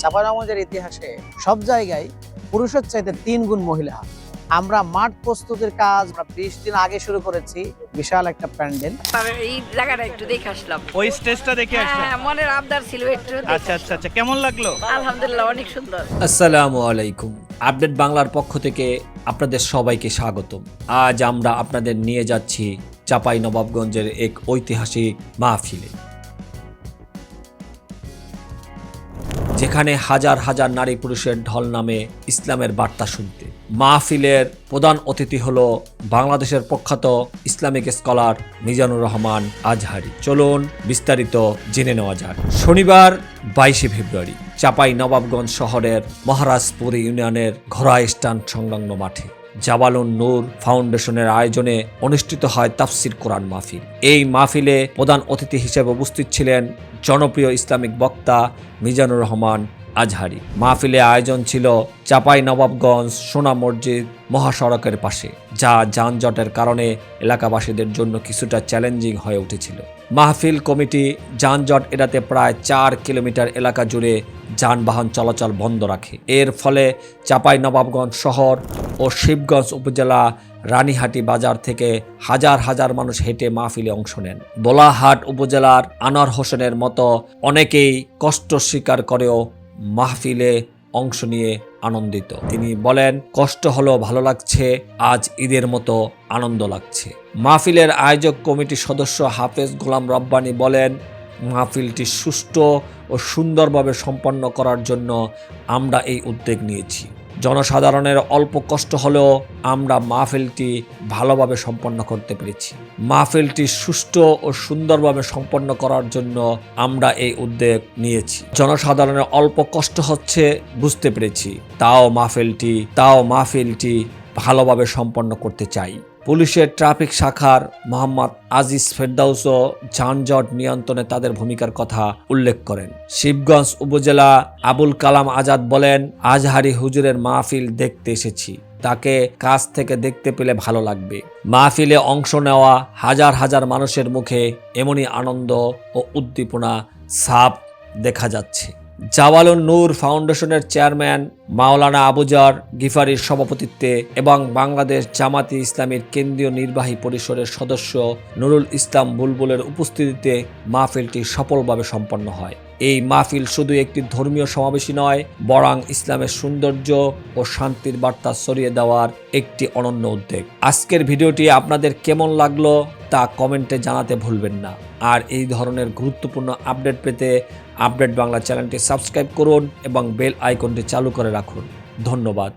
চাপানগঞ্জের ইতিহাসে সব জায়গায় পুরুষের চাইতে তিন গুণ মহিলা। আমরা মাঠ প্রস্তুতির কাজ আমরা বিশ দিন আগে শুরু করেছি বিশাল একটা প্যান্ডেল। এই জায়গাটা একটু দেখে আসলাম। ওই স্টেজটা দেখে আসলেন হ্যাঁ মনের আবদার ছিল একটু আচ্ছা আচ্ছা আচ্ছা কেমন লাগল? আলহামদুলিল্লাহ অনেক সুন্দর। আসসালামু আলাইকুম। আপডেট বাংলার পক্ষ থেকে আপনাদের সবাইকে স্বাগতম। আজ আমরা আপনাদের নিয়ে যাচ্ছি চাপাই নবাবগঞ্জের এক ঐতিহাসিক মাহফিলে। যেখানে হাজার হাজার নারী পুরুষের ঢল নামে ইসলামের বার্তা শুনতে। মাহফিলের প্রধান অতিথি হল বাংলাদেশের প্রখ্যাত ইসলামিক স্কলার মিজানুর রহমান আজহারি। চলুন বিস্তারিত জেনে নেওয়া যাক। শনিবার, বাইশে ফেব্রুয়ারি, চাপাই নবাবগঞ্জ শহরের মহারাজপুর ইউনিয়নের ঘোড়া স্টান সংলগ্ন মাঠে। জাবালুন নূর ফাউন্ডেশনের আয়োজনে অনুষ্ঠিত হয় তাফসির কোরআন মাহফিল। এই মাহফিলে প্রধান অতিথি হিসেবে উপস্থিত ছিলেন জনপ্রিয় ইসলামিক বক্তা মিজানুর রহমান আজহারি। মাহফিলে আয়োজন ছিল চাপাই নবাবগঞ্জ সোনা মসজিদ মহাসড়কের পাশে, যা যানজটের কারণে এলাকাবাসীদের জন্য কিছুটা চ্যালেঞ্জিং হয়ে উঠেছিল। মাহফিল কমিটি যানজট এড়াতে প্রায় চার কিলোমিটার এলাকা জুড়ে যানবাহন চলাচল বন্ধ রাখে। এর ফলে চাপাই নবাবগঞ্জ শহর ও শিবগঞ্জ উপজেলা রানীহাটি বাজার থেকে হাজার হাজার মানুষ হেঁটে মাহফিলে অংশ নেন। বোলাহাট উপজেলার আনোয়ার হোসেনের মতো অনেকেই কষ্ট স্বীকার করেও মাহফিলে অংশ নিয়ে আনন্দিত। তিনি বলেন, কষ্ট হলেও ভালো লাগছে, আজ ঈদের মতো আনন্দ লাগছে। মাহফিলের আয়োজক কমিটির সদস্য হাফেজ গোলাম রব্বানি বলেন, মাহফিলটি সুষ্ঠু ও সুন্দরভাবে সম্পন্ন করার জন্য আমরা এই উদ্যোগ নিয়েছি। জনসাধারণের অল্প কষ্ট হলেও আমরা মাহফিলটি ভালোভাবে সম্পন্ন করতে পেরেছি। মাহফিলটি সুষ্ঠু ও সুন্দরভাবে সম্পন্ন করার জন্য আমরা এই উদ্যোগ নিয়েছি। জনসাধারণের অল্প কষ্ট হচ্ছে, বুঝতে পেরেছি। তাও মাহফিলটি তাও মাহফিলটি ভালোভাবে সম্পন্ন করতে চাই। পুলিশের ট্রাফিক শাখার মোহাম্মদ আজিজ ফেরদাউসও যানজট নিয়ন্ত্রণে তাদের ভূমিকার কথা উল্লেখ করেন। শিবগঞ্জ উপজেলা আবুল কালাম আজাদ বলেন, আজহারি হুজুরের মাহফিল দেখতে এসেছি। তাকে কাছ থেকে দেখতে পেলে ভালো লাগবে। মাহফিলে অংশ নেওয়া হাজার হাজার মানুষের মুখে এমনই আনন্দ ও উদ্দীপনা সাপ দেখা যাচ্ছে। জাওয়ালুন নূর ফাউন্ডেশনের চেয়ারম্যান মাওলানা আবুজার গিফারির সভাপতিত্বে এবং বাংলাদেশ জামাতি ইসলামীর কেন্দ্রীয় নির্বাহী পরিষদের সদস্য নুরুল ইসলাম বুলবুলের উপস্থিতিতে মাহফিলটি সফলভাবে সম্পন্ন হয়। এই মাহফিল শুধু একটি ধর্মীয় সমাবেশই নয়, বরং ইসলামের সৌন্দর্য ও শান্তির বার্তা ছড়িয়ে দেওয়ার একটি অনন্য উদ্যোগ। আজকের ভিডিওটি আপনাদের কেমন লাগল তা কমেন্টে জানাতে ভুলবেন না। আর এই ধরনের গুরুত্বপূর্ণ আপডেট পেতে আপডেট বাংলা চ্যানেলটি সাবস্ক্রাইব করুন এবং বেল আইকনটি চালু করে রাখুন। ধন্যবাদ।